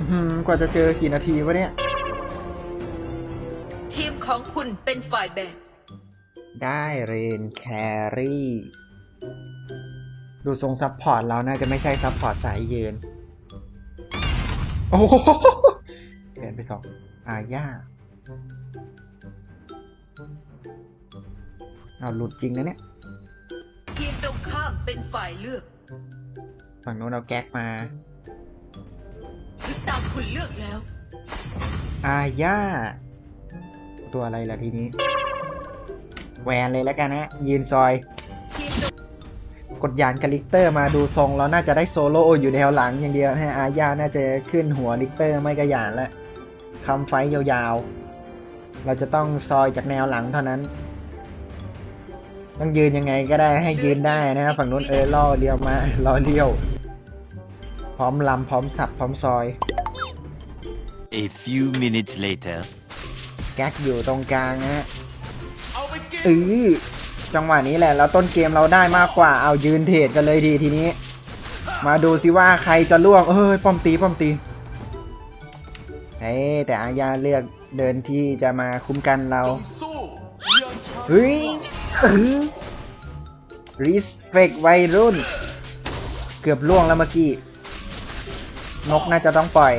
อื้อหือกว่าจะเจอกี่นาทีวะเนี่ย ทีมของคุณเป็นฝ่ายแบกได้เรนแครี่ดูทรงซับพอร์ตเราน่าจะไม่ใช่ซับพอร์ตสายยืนโอ้โหเปลี่ยนไปสองอาญาเอาหลุดจริงนะเนี่ย ทีมตรงข้ามเป็นฝ่ายเลือก ฝั่งโน้นเอาแก๊กมาถึง ตามคุณเลือกแล้ว อาญาตัวอะไรล่ะทีนี้ แหวนเลยแล้วกันนะ ยืนซอย กดยานกับลิกเตอร์มาดูทรงแล้วน่าจะได้โซโล่อยู่แถวหลังอย่างเดียวนะฮะอาญาน่าจะขึ้นหัวลิกเตอร์ไม่กระยานแล้วคำไฟยาวๆ เราจะต้องซอยจากแนวหลังเท่านั้นต้องยืนยังไงก็ได้ให้ยืนได้นะครับฝั่งนู้นเออล่อเลี้ยวมาล่อเลี้ยว พร้อมลำพร้อมสับพร้อมซอย A few minutes later. แก๊กอยู่ตรงกลางนะฮะเออจังหวะนี้แหละแล้วต้นเกมเราได้มากกว่าเอายืนเทรดกันเลยดีทีนี้ มาดูสิว่าใครจะล่วงเอ้ยป้อมตีป้อมตีเฮ้แต่อาญาเลือกเดินที่จะมาคุ้มกันเราเฮ้ยรีสเ c กวัยรุ่น เกือบล่วงแล้วเมื่อกี้ นกน่าจะต้องปล่อย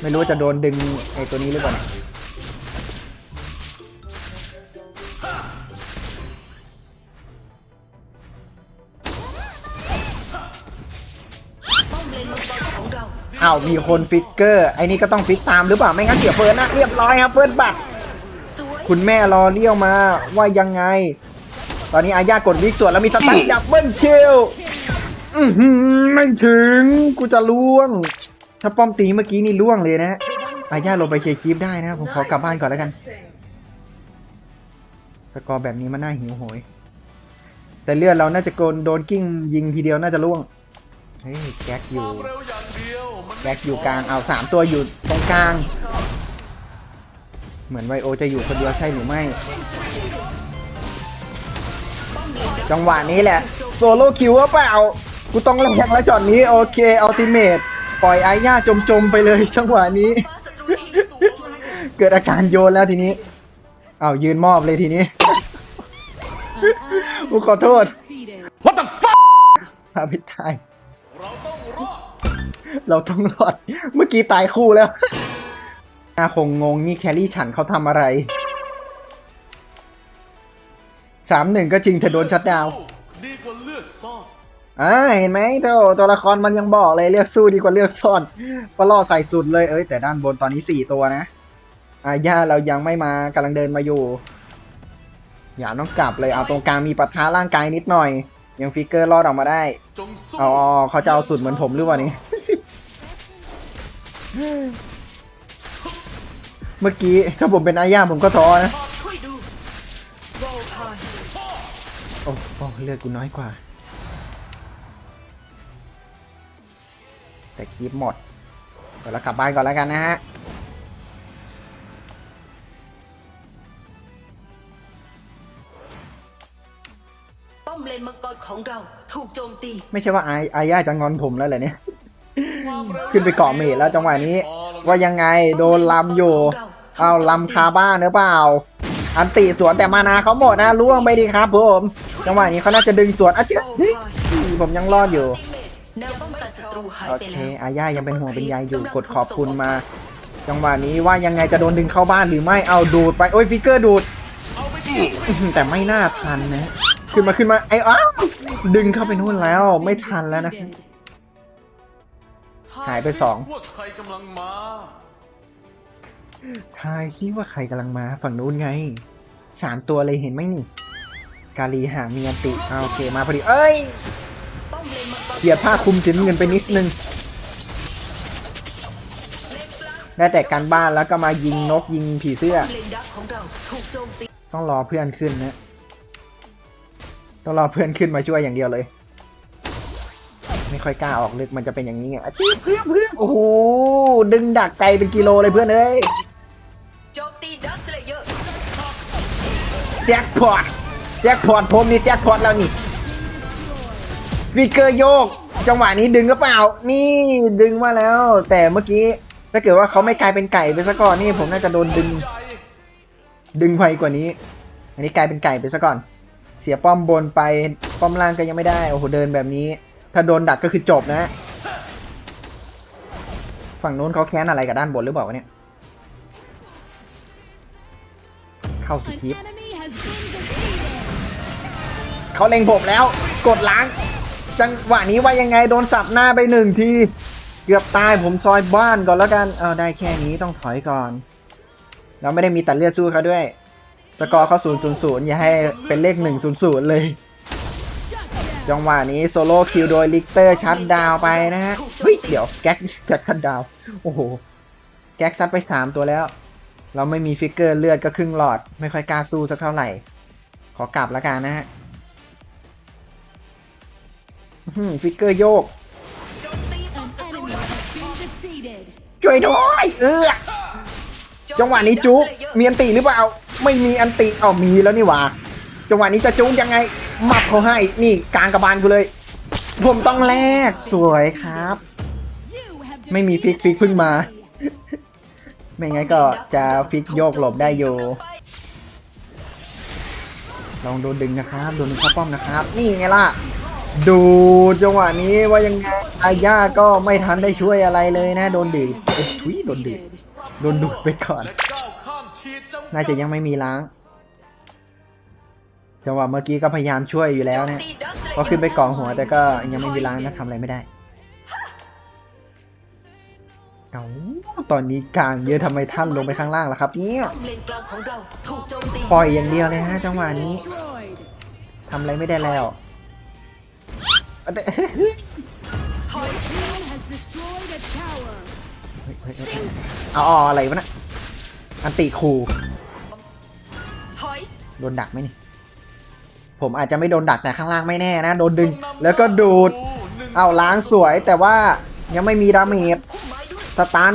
ไม่รู้ว่าจะโดนดึงไอ้ตัวนี้หรือเปล่าเนี่ยป้อมเลนมังกรของเราอ้าวมีคนฟิกเกอร์ไอ้นี่ก็ต้องฟิกตามหรือเปล่าไม่งั้นเสียเฟิร์นนะเรียบร้อยครับเฟิร์นบัตรคุณแม่รอเลี้ยวมาว่ายังไง ตอนนี้อาญากดวิกส่วนแล้วมีสตันดับเบิลคิลอื้อหือไม่ถึงกูจะล่วง ถ้าป้อมตีเมื่อกี้นี่ล่วงเลยนะอาญาลงไปเคลียร์คลิปได้นะผมขอกลับบ้านก่อนแล้วกันสกอร์แบบนี้มันน่าหิวโหย แต่เลือดเราน่าจะโกนโดนกิ้งยิงทีเดียวน่าจะล่วง เฮ้ยแก๊กอยู่แบ็กอยู่กลาง เอาสามตัวอยู่ตรงกลาง เหมือนไวโอจะอยู่คนเดียวใช่หรือไม่ จังหวะนี้แหละ โซโล่คิวเปล่า กูต้องแลกแล้วช็อตนี้ โอเค อัลติเมตป ล่อยไอ้ย่าจมๆไปเลยจังหวะนี้ฟ้าศัตรูทีมเกิดอาการโยนแล้วทีนี้เอายืนมอบเลยทีนี้กูขอโทษ What the fuck พาพิทายเราต้องรอดเราต้องรอด เมื่อกี้ตายคู่แล้วอาคงงงนี่แครี่ฉันเขาทำอะไรสามหนึ่งก็จริงเธอโดนชัดดาวน์ดีกว่าเลือดซ่อน อ่าเห็นไหมเจ้าตัวละครมันยังบอกเลยเลือกสู้ดีกว่าเลือกซ่อนก็ล่อใส่สุดเลยเอ้ยแต่ด้านบนตอนนี้สี่ตัวนะอาญาเรายังไม่มากำลังเดินมาอยู่ อย่าต้องกลับเลยเอาตรงกลางมีปะทะร่างกายนิดหน่อย ยังฟิกเกอร์รอดออกมาได้อ๋อเขาจะเอาสุดเหมือนผมหรือเปล่านี่เมื่อกี้ถ้าผมเป็นอาญาผมก็ท้อนะโอ้โอ้เลือดกูน้อยกว่า แต่คลิปหมดเดี๋ยวเรากลับบ้านก่อนแล้วกันนะฮะป้อมเลนมังกรของเราถูกโจมตีไม่ใช่ว่าอาอาญาจะงอนผมแล้วเหรอเนี่ยความเร็วขึ้นไปเกาะเมดแล้วจังหวะนี้ ว่ายังไงโดนลำอยู่เอาลำคาบ้านหรือเปล่า อันติสวนแต่มานาเขาหมดนะล่วงไปดีครับผม จังหวะนี้เขาน่าจะดึงสวนอะเจ๊โวลคายผมยังรอดอยู่ แนวป้องกันศัตรูหายโอไปเคแล้วอาญายังเป็นห่วงเป็นใยอยู่กดขอบคุณมา จังหวะนี้ว่ายังไงจะโดนดึงเข้าบ้านหรือไม่เอาดูดไปโอ้ยฟิกเกอร์ดูดอื้อหือแต่ไม่น่าทันนะ ขึ้นมาขึ้นมาไอ้อ้าวดึงเข้าไปนู่นแล้วไม่ทันแล้วนะ หายไปสอง ว่าใครกำลังมา ทายซิว่าใครกำลังมาฝั่งนู้นไงสามตัวเลยเห็นไหมนี่ กาลีหามีอันติเอาโอเคมาพอดี เอ้ย ป้อมเลนมังกร เกียดผ้าคลุมสีน้ำเงินไปนิดนึง ได้แต่การบ้านแล้วก็มายิงนกยิงผีเสื้อ ต้องรอเพื่อนขึ้นนะ ต้องรอเพื่อนขึ้นมาช่วยอย่างเดียวเลย ไม่ค่อยกล้าออกลึกมันจะเป็นอย่างนี้ไงเพื่อนเพื่อนโอ้โห ดึงดักไกลเป็นกิโลเลยเพื่อนเอ้ยเลเยอร์แจ็คพอตแจ็คพอตผมนี่แจ็คพอตแล้วนี่ ฟิกเกอร์โยก จังหวะนี้ดึงก็เปล่า นี่ดึงมาแล้ว แต่เมื่อกี้ถ้าเกิดว่าเขาไม่กลายเป็นไก่ไปซะก่อนนี่ผมน่าจะโดนดึง ดึงไวกว่านี้ อันนี้กลายเป็นไก่ไปซะก่อน เสียป้อมบนไปป้อมล่างก็ยังไม่ได้โอ้โหเดินแบบนี้ ถ้าโดนดักก็คือจบนะ ฝั่งนู้นเขาแค้นอะไรกับด้านบนหรือเปล่าวะเนี่ยเข้าส An คริปต์ enemy has been defeated. เขาเล็งผมแล้ว กดล้าง จังหวะนี้ว่ายังไงโดนสับหน้าไปหนึ่งที เกือบตายผมซอยบ้านก่อนแล้วกัน เอาได้แค่นี้ต้องถอยก่อน เราไม่ได้มีตัดเลือดสู้เขาด้วย สกอร์เขา0 0 0อย่าให้เป็นเลข1 0 0เลย จังหวะนี้โซโล่คิวโดยลิกเตอร์ชัดดาวไปนะฮะ เฮ้ย เดี๋ยวแก๊กแก๊กชัดดาว โอ้โห แก๊กซัดไป3ตัวแล้ว เราไม่มีฟิกเกอร์เลือดก็ครึ่งหลอด ไม่ค่อยกล้าสู้สักเท่าไหร่ ขอกลับแล้วกันนะฮะ ฟิกเกอร์โยก ช่วยด้วยเออจังหวะนี้จุ๊บมีอันติหรือเปล่า ไม่มีอันติเอามีแล้วนี่หว่าจังหวะนี้จะจุ๊บยังไงมับเขาให้นี่กลางกระบาลกูเลย ผมต้องแลกสวยครับ ไม่มีฟิกฟิกพิ่งมา ไม่งั้นก็จะฟิกโยกหลบได้อยู่ลองโดนดึงนะครับ โดนดึงเข้าป้อมนะครับ นี่ไงล่ะ ดูจังหวะนี้ว่ายังไงอาญาก็ไม่ทันได้ช่วยอะไรเลยนะ โดนดืดเอ้ยทุยโดนดืดโดนดูดไปก่อน น่าจะยังไม่มีล้างจังหวะเมื่อกี้ก็พยายามช่วยอยู่แล้วนะก็ขึ้นไปกองหัวแต่ก็ยังไม่มีล้างนะทำอะไรไม่ได้ เอาตอนนี้กลางเยอะทำไมท่านลงไปข้างล่างล่ะครับเนี่ยปล่อยอย่างเดียวเลยฮะจังหวะนี้ทำอะไรไม่ได้แล้ว แต่ถอยเอาเอาอะไรวะนะอันติคูโดนดักไหมนี่ ผมอาจจะไม่โดนดักแต่ข้างล่างไม่แน่นะ โดนดึง แล้วก็ดูด เอาล้างสวยแต่ว่ายังไม่มีดาเมจสตัน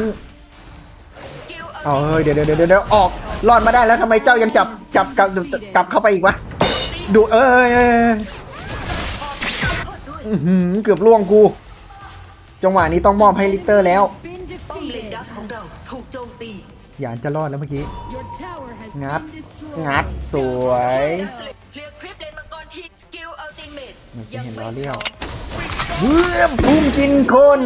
เอาเฮ้ยเดี๋ยวเดี๋ยวเดี๋ยวเดี๋ยวออกรอดมาได้แล้วทำไมเจ้ายังจับจับกลับกลับเข้าไปอีกวะดูเอ้ย เอ้ยเอ้ยอื้อหือเกือบล่วงกู จังหวะนี้ต้องมอบให้ลิเตอร์แล้ว ป้อมเลนดักของเราถูกโจมตีอย่าจะรอดแล้วเมื่อกี้ งัด งัด สวยเคลียร์คลิปเลนมังกรทีสกิลอัลติเมทมือนจะเห็นล้อเลี้ยวเฮ้ยพุ่งกินคน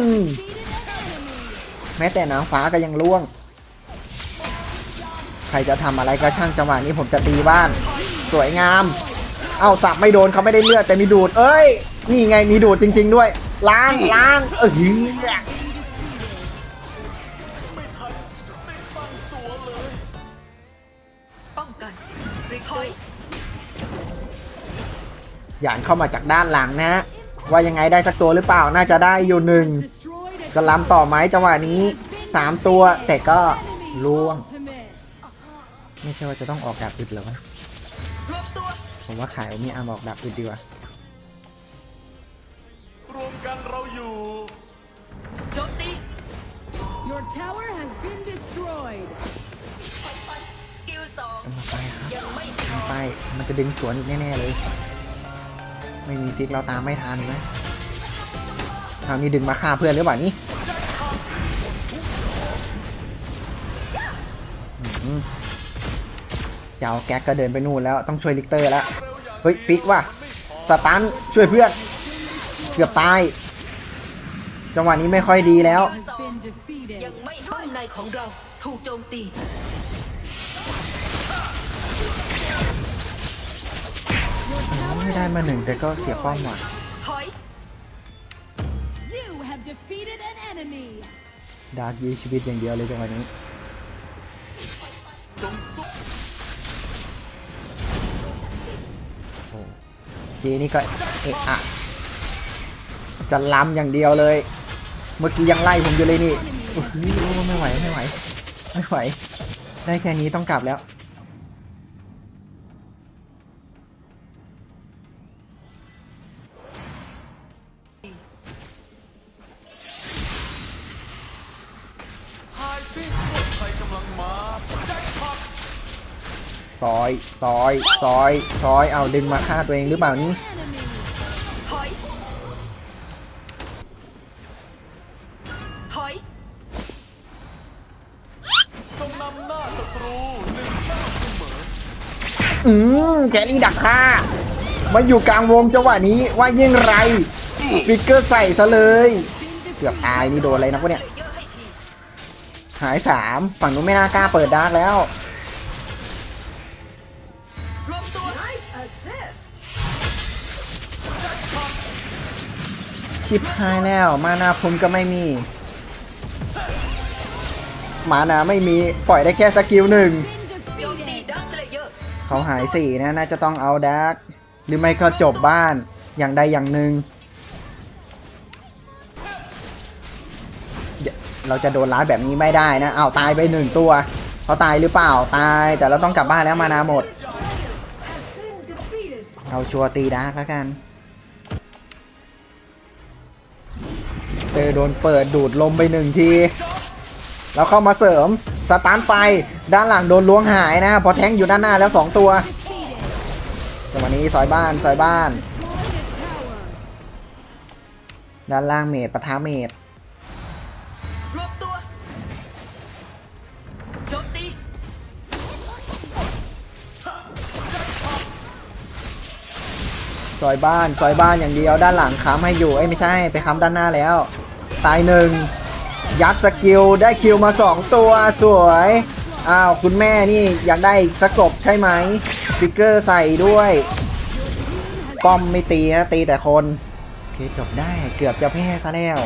แม้แต่นางฟ้าก็ยังล่วง ใครจะทำอะไรก็ช่างจังหวะนี้ผมจะตีบ้าน สวยงาม เอ้าสับไม่โดนเขาไม่ได้เลือดแต่มีดูด เอ้ย นี่ไงมีดูดจริง ๆ ด้วย ล้างล้างเออหือป้องกันรีคอยหยานเข้ามาจากด้านหลังนะฮะว่ายังไงได้สักตัวหรือเปล่าน่าจะได้อยู่หนึ่ง Destroyed a จะล้ำต่อไหมจังหวะนี้สามตัวแต่ก็ enemy. ล่วง Ultimate. ไม่ใช่ว่าจะต้องออกดาบอึดเหรอวะรวมตัวผมว่าขายมีอาร์มออกดาบอึดดีกว่า Your tower has been destroyed. สกิลสองเอามาไปครับยังไม่พอไปมันจะดึงสวนอีกแน่ๆเลย ไม่มีฟิกเราตามไม่ทันนะคราวนี้ดึงมาฆ่าเพื่อนหรือเปล่านี่อืมเจ้าแก๊กก็เดินไปนู่นแล้วต้องช่วยลิกเตอร์แล้ว เฮ้ยฟิกว่ะสตันช่วยเพื่อน เกือบตาย จังหวะนี้ไม่ค่อยดีแล้ว Has been defeated. ของเราถูกโจมตีไม่ได้มาหนึ่งแต่ก็เสียป้อมว่ะถอย You have defeated an enemy. ดาร์กยื้อชีวิตอย่างเดียวเลยจังหวะนี้จงสู้โอ้เจนี่ก็เอะอะจะล้ำอย่างเดียวเลย เมื่อกี้ยังไล่ผมอยู่เลยนี่โอ้โหไม่ไหวไม่ไหวไม่ไหว ได้แค่นี้ต้องกลับแล้วซอยซอยซอยซอยเอาดึงมาฆ่าตัวเองหรือเปล่านี่ อืมแกลี่ดักฆ่ามาอยู่กลางวงจังหวะนี้ว่ายังไรฟิกเกอร์ใส่ซะเลย เกือบตายนี่โดนอะไรนะพวกเนี่ย หายสามฝั่งนู้นไม่น่ากล้าเปิดดาร์กแล้วชิปหายแล้วมานาพุนก็ไม่มี มานาไม่มี ปล่อยได้แค่สกิลหนึ่ง เขาหายสี่นะน่าจะต้องเอาดาร์กหรือไม่ก็จบบ้านอย่างใดอย่างหนึ่งเราจะโดนร้ายแบบนี้ไม่ได้นะเอาตายไปหนึ่งตัวเขาตายหรือเปล่าตายแต่เราต้องกลับบ้านแล้วมานาหมด เอาชัวร์ตีดาร์กแล้วกันเตอโดนเปิดดูดลมไปหนึ่งที แล้วเข้ามาเสริม สตาร์ทไฟ ด้านหลังโดนล้วงหายนะ พอแท้งอยู่ด้านหน้าแล้ว 2 ตัวจังหวะนี้ซอยบ้านซอยบ้าน Destroyed a tower. ด้านล่างเมดปะทะเมดรวมตัวโจมตีซอยบ้านซอยบ้านอย่างเดียวด้านหลังค้ำให้อยู่ เอ้ยไม่ใช่ไปค้ำด้านหน้าแล้ว ตายหนึ่ง ยัดสกิลได้คิวมา 2 ตัวสวย อ้าว คุณแม่นี่อยากได้สกบใช่ไหมฟิกเกอร์ใส่ด้วย ป้อมไม่ตีนะ ตีแต่คนโอเคจบได้เกือบจะแพ้ซะแล้ว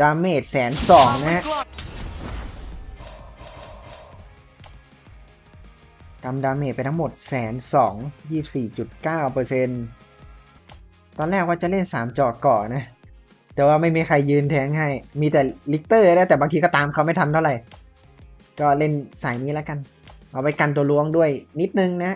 ดาเมจแสนสองนะ ทำดาเมจไปทั้งหมดแสนสองยี่สี่จุดเก้าเปอร์เซ็นตอนแรกว่าจะเล่นสามจอก่อนนะ แต่ว่าไม่มีใครยืนแทงให้ มีแต่ลิกเตอร์นะแต่บางทีก็ตามเขาไม่ทันเท่าไหร่ ก็เล่นสายนี้แล้วกัน เอาไปกันตัวล้วงด้วยนิดนึงนะ